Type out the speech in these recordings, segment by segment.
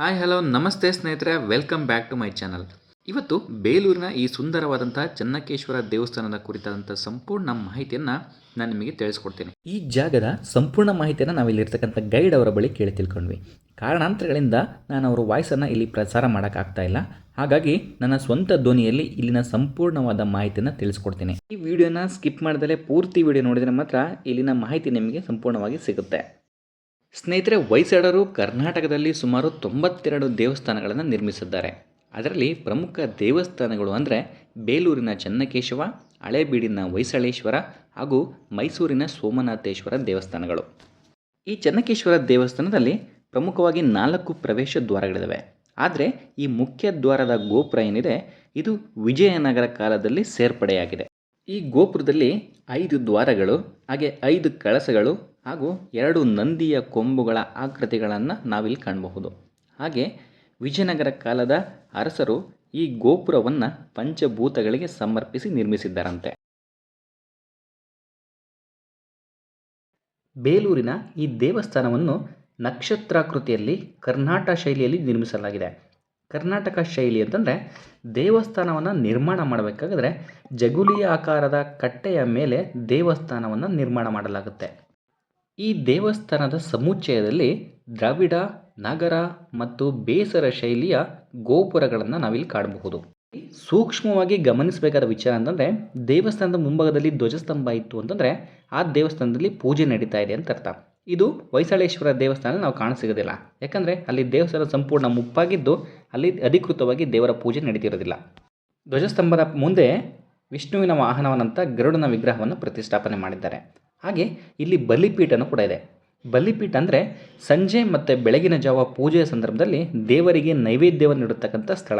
Hi, hello, ನಮಸ್ತೆ ಸ್ನೇಹಿತರೆ, welcome back to my channel. ಇವತ್ತು ಬೇಲೂರಿನ ಈ ಸುಂದರವಾದಂತಹ ಚನ್ನಕೇಶ್ವರ ದೇವಸ್ಥಾನದ ಕುರಿತಾದಂಥ ಸಂಪೂರ್ಣ ಮಾಹಿತಿಯನ್ನು ನಾನು ನಿಮಗೆ ತಿಳಿಸ್ಕೊಡ್ತೇನೆ. ಈ ಜಾಗದ ಸಂಪೂರ್ಣ ಮಾಹಿತಿಯನ್ನು ನಾವಿಲ್ಲಿರ್ತಕ್ಕಂಥ ಗೈಡ್ ಅವರ ಬಳಿ ಕೇಳಿ ತಿಳ್ಕೊಂಡ್ವಿ. ಕಾರಣಾಂತರಗಳಿಂದ ನಾನು ಅವರ ವಾಯ್ಸನ್ನು ಇಲ್ಲಿ ಪ್ರಸಾರ ಮಾಡೋಕ್ಕಾಗ್ತಾ ಇಲ್ಲ. ಹಾಗಾಗಿ ನನ್ನ ಸ್ವಂತ ಧ್ವನಿಯಲ್ಲಿ ಇಲ್ಲಿನ ಸಂಪೂರ್ಣವಾದ ಮಾಹಿತಿಯನ್ನು ತಿಳಿಸ್ಕೊಡ್ತೇನೆ. ಈ ವಿಡಿಯೋನ ಸ್ಕಿಪ್ ಮಾಡ್ದಲೇ ಪೂರ್ತಿ ವಿಡಿಯೋ ನೋಡಿದರೆ ಮಾತ್ರ ಇಲ್ಲಿನ ಮಾಹಿತಿ ನಿಮಗೆ ಸಂಪೂರ್ಣವಾಗಿ ಸಿಗುತ್ತೆ. ಸ್ನೇಹಿತರೆ, ಹೊಯ್ಸಳರು ಕರ್ನಾಟಕದಲ್ಲಿ ಸುಮಾರು ತೊಂಬತ್ತೆರಡು ದೇವಸ್ಥಾನಗಳನ್ನು ನಿರ್ಮಿಸಿದ್ದಾರೆ. ಅದರಲ್ಲಿ ಪ್ರಮುಖ ದೇವಸ್ಥಾನಗಳು ಅಂದರೆ ಬೇಲೂರಿನ ಚನ್ನಕೇಶವ, ಹಳೇಬೀಡಿನ ಹೊಯ್ಸಳೇಶ್ವರ ಹಾಗೂ ಮೈಸೂರಿನ ಸೋಮನಾಥೇಶ್ವರ ದೇವಸ್ಥಾನಗಳು. ಈ ಚನ್ನಕೇಶ್ವರ ದೇವಸ್ಥಾನದಲ್ಲಿ ಪ್ರಮುಖವಾಗಿ ನಾಲ್ಕು ಪ್ರವೇಶ ದ್ವಾರಗಳಿವೆ ಆದರೆ ಈ ಮುಖ್ಯ ದ್ವಾರದ ಗೋಪುರ ಏನಿದೆ, ಇದು ವಿಜಯನಗರ ಕಾಲದಲ್ಲಿ ಸೇರ್ಪಡೆಯಾಗಿದೆ. ಈ ಗೋಪುರದಲ್ಲಿ ಐದು ದ್ವಾರಗಳು, ಹಾಗೆ ಐದು ಕಳಸಗಳು ಹಾಗೂ ಎರಡು ನಂದಿಯ ಕೊಂಬುಗಳ ಆಕೃತಿಗಳನ್ನು ನಾವಿಲ್ಲಿ ಕಾಣಬಹುದು. ಹಾಗೆ ವಿಜಯನಗರ ಕಾಲದ ಅರಸರು ಈ ಗೋಪುರವನ್ನು ಪಂಚಭೂತಗಳಿಗೆ ಸಮರ್ಪಿಸಿ ನಿರ್ಮಿಸಿದ್ದಾರಂತೆ. ಬೇಲೂರಿನ ಈ ದೇವಸ್ಥಾನವನ್ನು ನಕ್ಷತ್ರಾಕೃತಿಯಲ್ಲಿ ಕರ್ನಾಟಕ ಶೈಲಿಯಲ್ಲಿ ನಿರ್ಮಿಸಲಾಗಿದೆ. ಕರ್ನಾಟಕ ಶೈಲಿ ಅಂತಂದರೆ ದೇವಸ್ಥಾನವನ್ನು ನಿರ್ಮಾಣ ಮಾಡಬೇಕಾದ್ರೆ ಜಗುಲಿಯ ಆಕಾರದ ಕಟ್ಟೆಯ ಮೇಲೆ ದೇವಸ್ಥಾನವನ್ನು ನಿರ್ಮಾಣ ಮಾಡಲಾಗುತ್ತೆ. ಈ ದೇವಸ್ಥಾನದ ಸಮುಚ್ಚಯದಲ್ಲಿ ದ್ರಾವಿಡ, ನಗರ ಮತ್ತು ಬೇಸರ ಶೈಲಿಯ ಗೋಪುರಗಳನ್ನು ನಾವಿಲ್ಲಿ ಕಾಣಬಹುದು. ಸೂಕ್ಷ್ಮವಾಗಿ ಗಮನಿಸಬೇಕಾದ ವಿಚಾರ ಅಂತಂದರೆ ದೇವಸ್ಥಾನದ ಮುಂಭಾಗದಲ್ಲಿ ಧ್ವಜಸ್ತಂಭ ಇತ್ತು ಅಂತಂದರೆ ಆ ದೇವಸ್ಥಾನದಲ್ಲಿ ಪೂಜೆ ನಡೀತಾ ಇದೆ ಅಂತ ಅರ್ಥ. ಇದು ಹೊಯ್ಸಳೇಶ್ವರ ದೇವಸ್ಥಾನ ನಾವು ಕಾಣಸಿಗೋದಿಲ್ಲ. ಯಾಕಂದರೆ ಅಲ್ಲಿ ದೇವಸ್ಥಾನ ಸಂಪೂರ್ಣ ಮುಪ್ಪಾಗಿದ್ದು ಅಲ್ಲಿ ಅಧಿಕೃತವಾಗಿ ದೇವರ ಪೂಜೆ ನಡೀತಿರೋದಿಲ್ಲ. ಧ್ವಜಸ್ತಂಭದ ಮುಂದೆ ವಿಷ್ಣುವಿನ ವಾಹನವನ್ನಂಥ ಗರುಡನ ವಿಗ್ರಹವನ್ನು ಪ್ರತಿಷ್ಠಾಪನೆ ಮಾಡಿದ್ದಾರೆ. ಹಾಗೆ ಇಲ್ಲಿ ಬಲಿಪೀಠನೂ ಕೂಡ ಇದೆ. ಬಲಿಪೀಠ ಅಂದರೆ ಸಂಜೆ ಮತ್ತು ಬೆಳಗಿನ ಜಾವ ಪೂಜೆಯ ಸಂದರ್ಭದಲ್ಲಿ ದೇವರಿಗೆ ನೈವೇದ್ಯವನ್ನು ನೀಡತಕ್ಕಂಥ ಸ್ಥಳ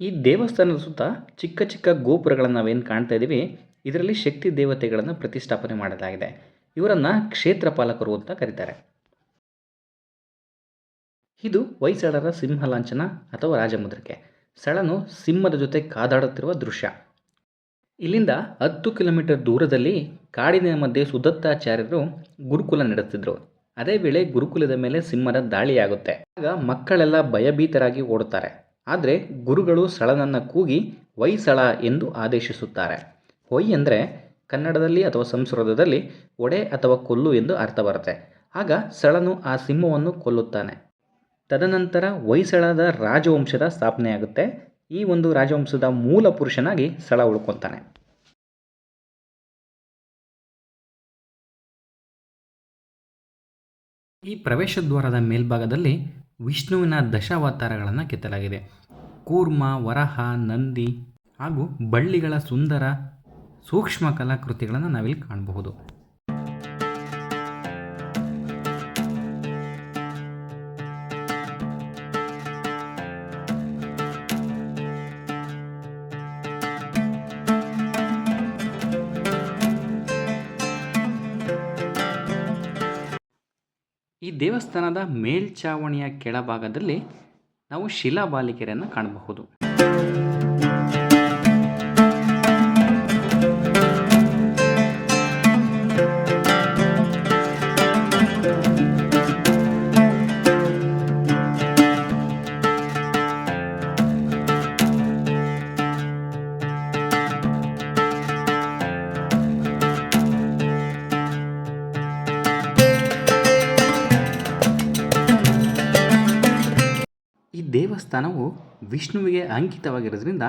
ಈ ದೇವಸ್ಥಾನದ ಸುತ್ತ ಚಿಕ್ಕ ಚಿಕ್ಕ ಗೋಪುರಗಳನ್ನು ನಾವೇನು ಕಾಣ್ತಾ ಇದ್ದೀವಿ ಇದರಲ್ಲಿ ಶಕ್ತಿ ದೇವತೆಗಳನ್ನು ಪ್ರತಿಷ್ಠಾಪನೆ ಮಾಡಲಾಗಿದೆ. ಇವರನ್ನು ಕ್ಷೇತ್ರಪಾಲಕರು ಅಂತ ಕರೀತಾರೆ. ಇದು ಹೊಯ್ಸಳರ ಸಿಂಹಲಾಂಛನ ಅಥವಾ ರಾಜಮುದ್ರಿಕೆ. ಸಳನು ಸಿಂಹದ ಜೊತೆ ಕಾದಾಡುತ್ತಿರುವ ದೃಶ್ಯ. ಇಲ್ಲಿಂದ ಹತ್ತು ಕಿಲೋಮೀಟರ್ ದೂರದಲ್ಲಿ ಕಾಡಿನ ಮಧ್ಯೆ ಸುದತ್ತಾಚಾರ್ಯರು ಗುರುಕುಲ ನಡೆಸ್ತಿದ್ರು. ಅದೇ ವೇಳೆ ಗುರುಕುಲದ ಮೇಲೆ ಸಿಂಹದ ದಾಳಿಯಾಗುತ್ತೆ ಆಗ ಮಕ್ಕಳೆಲ್ಲ ಭಯಭೀತರಾಗಿ ಓಡುತ್ತಾರೆ. ಆದರೆ ಗುರುಗಳು ಸಳನನ್ನು ಕೂಗಿ ಹೊಯ್ಸಳ ಎಂದು ಆದೇಶಿಸುತ್ತಾರೆ. ಹೊಯ್ ಅಂದರೆ ಕನ್ನಡದಲ್ಲಿ ಅಥವಾ ಸಂಸ್ಕೃತದಲ್ಲಿ ಒಡೆ ಅಥವಾ ಕೊಲ್ಲು ಎಂದು ಅರ್ಥ ಬರುತ್ತೆ. ಆಗ ಸಳನು ಆ ಸಿಂಹವನ್ನು ಕೊಲ್ಲುತ್ತಾನೆ. ತದನಂತರ ಹೊಯ್ಸಳದ ರಾಜವಂಶದ ಸ್ಥಾಪನೆಯಾಗುತ್ತೆ. ಈ ಒಂದು ರಾಜವಂಶದ ಮೂಲ ಪುರುಷನಾಗಿ ಸಳ ಉಳ್ಕೊತಾನೆ. ಈ ಪ್ರವೇಶ ದ್ವಾರದ ಮೇಲ್ಭಾಗದಲ್ಲಿ ವಿಷ್ಣುವಿನ ದಶಾವತಾರಗಳನ್ನು ಕೆತ್ತಲಾಗಿದೆ. ಕೂರ್ಮ, ವರಹ, ನಂದಿ ಹಾಗೂ ಬಳ್ಳಿಗಳ ಸುಂದರ ಸೂಕ್ಷ್ಮ ಕಲಾಕೃತಿಗಳನ್ನು ನಾವಿಲ್ಲಿ ಕಾಣಬಹುದು. ಈ ದೇವಸ್ಥಾನದ ಮೇಲ್ಛಾವಣಿಯ ಕೆಳಭಾಗದಲ್ಲಿ ನಾವು ಶಿಲಾಬಾಲಿಕೆರೆಯನ್ನು ಕಾಣಬಹುದು. ದೇವಸ್ಥಾನವು ವಿಷ್ಣುವಿಗೆ ಅಂಕಿತವಾಗಿರೋದ್ರಿಂದ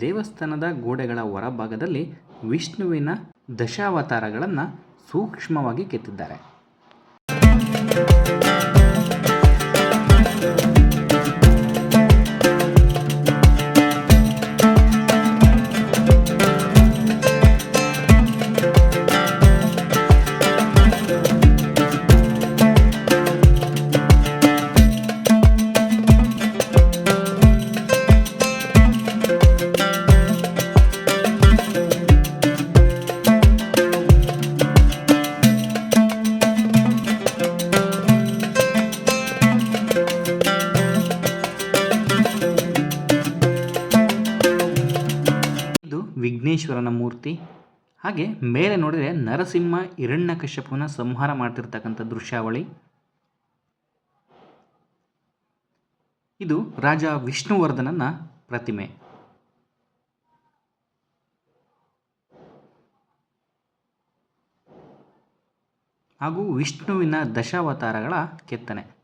ದೇವಸ್ಥಾನದ ಗೋಡೆಗಳ ಹೊರಭಾಗದಲ್ಲಿ ವಿಷ್ಣುವಿನ ದಶಾವತಾರಗಳನ್ನು ಸೂಕ್ಷ್ಮವಾಗಿ ಕೆತ್ತಿದ್ದಾರೆ. ಹಾಗೆ ಮೇಲೆ ನೋಡಿದರೆ ನರಸಿಂಹ ಹಿರಣ್ಯಕಶ್ಯಪನ ಸಂಹಾರ ಮಾಡ್ತಿರ್ತಕ್ಕಂಥ ದೃಶ್ಯಾವಳಿ. ಇದು ರಾಜ ವಿಷ್ಣುವರ್ಧನನ ಪ್ರತಿಮೆ. ಹಾಗೂ ವಿಷ್ಣುವಿನ ದಶಾವತಾರಗಳ ಕೆತ್ತನೆ.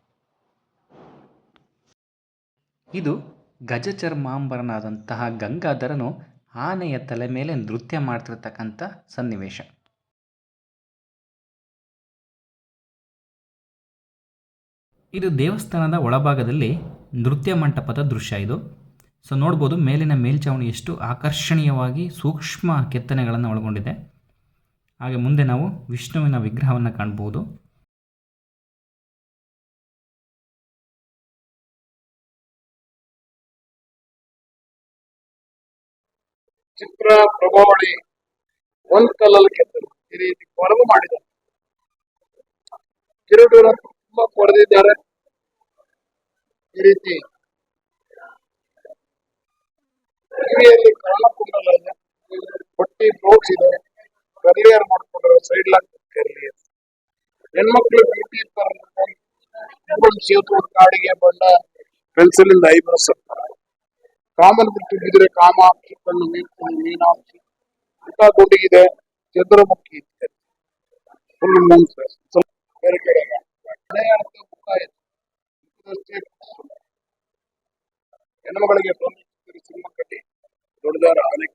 ಇದು ಗಜಚರ್ಮಾಂಬರನಾದಂತಹ ಗಂಗಾಧರನು ಆನೆಯ ತಲೆ ಮೇಲೆ ನೃತ್ಯ ಮಾಡ್ತಿರ್ತಕ್ಕಂಥ ಸನ್ನಿವೇಶ. ಇದು ದೇವಸ್ಥಾನದ ಒಳಭಾಗದಲ್ಲಿ ನೃತ್ಯ ಮಂಟಪದ ದೃಶ್ಯ ಇದು. ಸೊ, ನೋಡ್ಬೋದು ಮೇಲಿನ ಮೇಲ್ಛಾವಣಿ ಎಷ್ಟು ಆಕರ್ಷಣೀಯವಾಗಿ ಸೂಕ್ಷ್ಮ ಕೆತ್ತನೆಗಳನ್ನು ಒಳಗೊಂಡಿದೆ. ಹಾಗೆ ಮುಂದೆ ನಾವು ವಿಷ್ಣುವಿನ ವಿಗ್ರಹವನ್ನು ಕಾಣ್ಬೋದು. ಚಿತ್ರ ಪ್ರಭಾವಳಿ ಒಂದ್ ಕಲ್ಲಲ್ಲಿ ಕೆತ್ತರು ಈ ರೀತಿ ಕೊರಗು ಮಾಡಿದ್ದಾರೆ. ಕಿರುಡೂರ ತುಂಬಾ ಕೊರೆದಿದ್ದಾರೆ. ಈ ರೀತಿ ಕಿವಿಯಲ್ಲಿ ಕಾರಣಕುಂಡಲ ಕೊಡಲ್ಲ ಹೊಟ್ಟಿ ಬ್ಲೌಸ್ ಇದೆ. ಕರ್ಲಿಯರ್ ಮಾಡ್ಕೊಂಡ್ರೆ ಸೈಡ್ ಲಾಕ್ ಕರ್ಲಿಯರ್ ಹೆಣ್ಮಕ್ಳು ಬ್ಯೂಟಿ ಇರ್ತಾರೆ ಕಾಡಿಗೆ ಬಣ್ಣ ಪೆನ್ಸಿಲ್ ಇಂದ ಐಬ್ರೋಸ್ ಕಾಮನ್ ಬಿಟ್ಟು ಬಿದ್ರೆ ಕಾಮಾಕ್ಷಿ ಕಣ್ಣು ಮೀನು ಮೀನಾಕ್ಷಿ ಊಟ ದುಡ್ಡಿಗಿದೆ ಚಂದ್ರಮುಖಿ ಇದೆ ಫುಲ್ ಮೂನ್ ಸ್ವಲ್ಪ ಬೇರೆ ಕಡೆ ಮಲಯಾಳದ ಮುಖ ಇದೆ ಮುಖದಷ್ಟೇ ಹೆಣ್ಮಗಳಿಗೆ ಬಂದು ಸಿಂಹ ಕಟ್ಟಿ ದೊಡ್ಡದಾರ ಆನೆ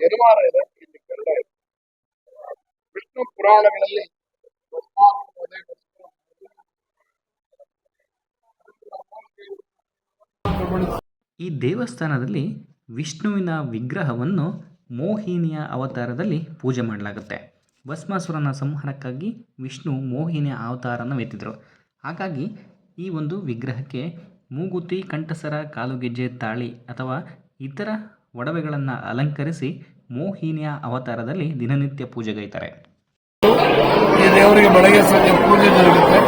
ಜರಿಮಾನ ಇದೆ ಇಲ್ಲಿ ಕನ್ನಡ ಇದೆ ವಿಷ್ಣು ಪುರಾಣಗಳಲ್ಲಿ ಭಸ್ಮಾಸುರ ವಧೆ, ಭಸ್ಮಾಸುರ ಈ ದೇವಸ್ಥಾನದಲ್ಲಿ ವಿಷ್ಣುವಿನ ವಿಗ್ರಹವನ್ನು ಮೋಹಿನಿಯ ಅವತಾರದಲ್ಲಿ ಪೂಜೆ ಮಾಡಲಾಗುತ್ತೆ. ಭಸ್ಮಾಸುರನ ಸಂಹಾರಕ್ಕಾಗಿ ವಿಷ್ಣು ಮೋಹಿನಿಯ ಅವತಾರನ ಎತ್ತಿದ್ರು ಹಾಗಾಗಿ ಈ ಒಂದು ವಿಗ್ರಹಕ್ಕೆ ಮೂಗುತಿ ಕಂಠಸರ ಕಾಲುಗೆಜ್ಜೆ, ತಾಳಿ ಅಥವಾ ಇತರ ಒಡವೆಗಳನ್ನು ಅಲಂಕರಿಸಿ ಮೋಹಿನಿಯ ಅವತಾರದಲ್ಲಿ ದಿನನಿತ್ಯ ಪೂಜೆಗೈತಾರೆ. ಈ ದೇವರಿಗೆ ಬೆಳಗ್ಗೆ ಸಂಜೆ ಪೂಜೆ ಜರುಗುತ್ತೆ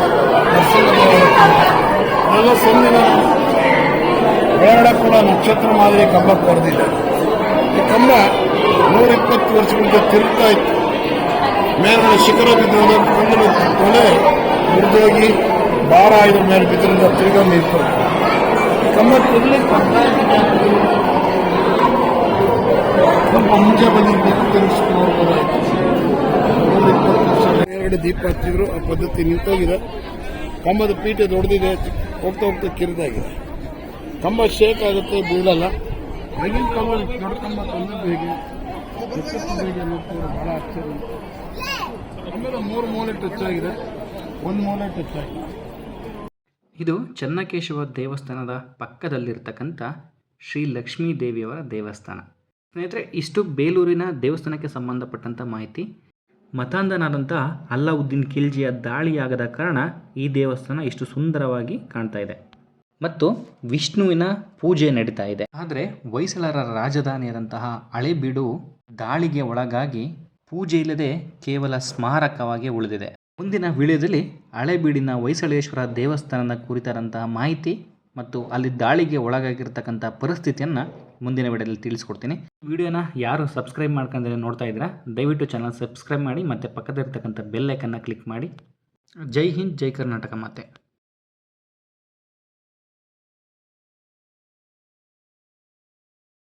ಒಳಗಡೆ ಕೂಡ ನಕ್ಷತ್ರ ಮಾದರಿ ಕಂಬ ಕೊರೆದಿದೆ ಈ ಕಂಬ ನೂರಿಪ್ಪತ್ತು ವರ್ಷಗಳಿಂದ ತಿರುಗ್ತಾ ಇತ್ತು. ಮೇಲ್ಗಡೆ ಶಿಖರ ಬಿದ್ದರೆ ಕಲ್ಲು ತೊಲೆ ಮುರಿದೋಗಿ ಭಾರ ಇದ್ರ ಮೇಲೆ ಬಿದ್ದರಿಂದ ತಿರುಗ ನಿಂತು. ಕಂಬ ತಿರ್ಲಿಕ್ಕೆ ಸ್ವಲ್ಪ ಮುಂಚೆ ಹೋಗ್ಬೋದಾಯ್ತು ಮೇಲ್ಗಡೆ ದೀಪ ಹಚ್ಚಿದ್ರು, ಆ ಪದ್ಧತಿ ನಿಂತೋಗಿದೆ. ಕಂಬದ ಪೀಠ ದೊಡ್ಡದಿದೆ ಹೋಗ್ತಾ ಹೋಗ್ತಾ ಕಿರಿದಾಗಿದೆ. ಕಂಬ ಶೇಕ್ ಆಗುತ್ತೆ ಬೀಳಲ್ಲ. ಕಂಬ ದೊಡ್ಡ ಕಂಬ ತಂದದ್ದು ಹೇಗೆ? ಹೇಗೆ ಅನ್ನೋದು ಬಹಳ ಆಶ್ಚರ್ಯ. ಆಮೇಲೆ ಮೂರು ಮೂಲೆ ಟಚ್ ಆಗಿದೆ. ಒಂದು ಮೂಲೆ ಟಚ್ ಆಗಿದೆ. ಇದು ಚನ್ನಕೇಶವ ದೇವಸ್ಥಾನದ ಪಕ್ಕದಲ್ಲಿರ್ತಕ್ಕಂಥ ಶ್ರೀ ಲಕ್ಷ್ಮೀ ದೇವಿಯವರ ದೇವಸ್ಥಾನ. ಸ್ನೇಹಿತರೆ ಇಷ್ಟು ಬೇಲೂರಿನ ದೇವಸ್ಥಾನಕ್ಕೆ ಸಂಬಂಧಪಟ್ಟಂಥ ಮಾಹಿತಿ. ಮತಾಂಧನಾದಂಥ ಅಲ್ಲಾವುದ್ದೀನ್ ಖಿಲ್ಜಿಯ ದಾಳಿಯಾಗದ ಕಾರಣ ಈ ದೇವಸ್ಥಾನ ಇಷ್ಟು ಸುಂದರವಾಗಿ ಕಾಣ್ತಾ ಇದೆ. ಮತ್ತು ವಿಷ್ಣುವಿನ ಪೂಜೆ ನಡೀತಾ ಇದೆ. ಆದರೆ ಹೊಯ್ಸಳರ ರಾಜಧಾನಿಯಾದಂತಹ ಹಳೆಬೀಡು ದಾಳಿಗೆ ಒಳಗಾಗಿ ಪೂಜೆ ಇಲ್ಲದೆ ಕೇವಲ ಸ್ಮಾರಕವಾಗಿ ಉಳಿದಿದೆ. ಮುಂದಿನ ವಿಡಿಯೋದಲ್ಲಿ ಹಳೆಬೀಡಿನ ಹೊಯ್ಸಳೇಶ್ವರ ದೇವಸ್ಥಾನದ ಕುರಿತಾದಂತಹ ಮಾಹಿತಿ ಮತ್ತು ಅಲ್ಲಿ ದಾಳಿಗೆ ಒಳಗಾಗಿರ್ತಕ್ಕಂಥ ಪರಿಸ್ಥಿತಿಯನ್ನು ಮುಂದಿನ ವಿಡಿಯೋದಲ್ಲಿ ತಿಳಿಸ್ಕೊಡ್ತೀನಿ. ವಿಡಿಯೋನ ಯಾರು ಸಬ್ಸ್ಕ್ರೈಬ್ ಮಾಡ್ಕೊಂಡ್ರೆ ನೋಡ್ತಾ ಇದ್ದೀರಾ, ದಯವಿಟ್ಟು ಚಾನಲ್ ಸಬ್ಸ್ಕ್ರೈಬ್ ಮಾಡಿ ಮತ್ತು ಪಕ್ಕದಲ್ಲಿರ್ತಕ್ಕಂಥ ಬೆಲ್ ಐಕನ್ನ ಕ್ಲಿಕ್ ಮಾಡಿ. ಜೈ ಹಿಂದ್, ಜೈ ಕರ್ನಾಟಕ ಮಾತೆ.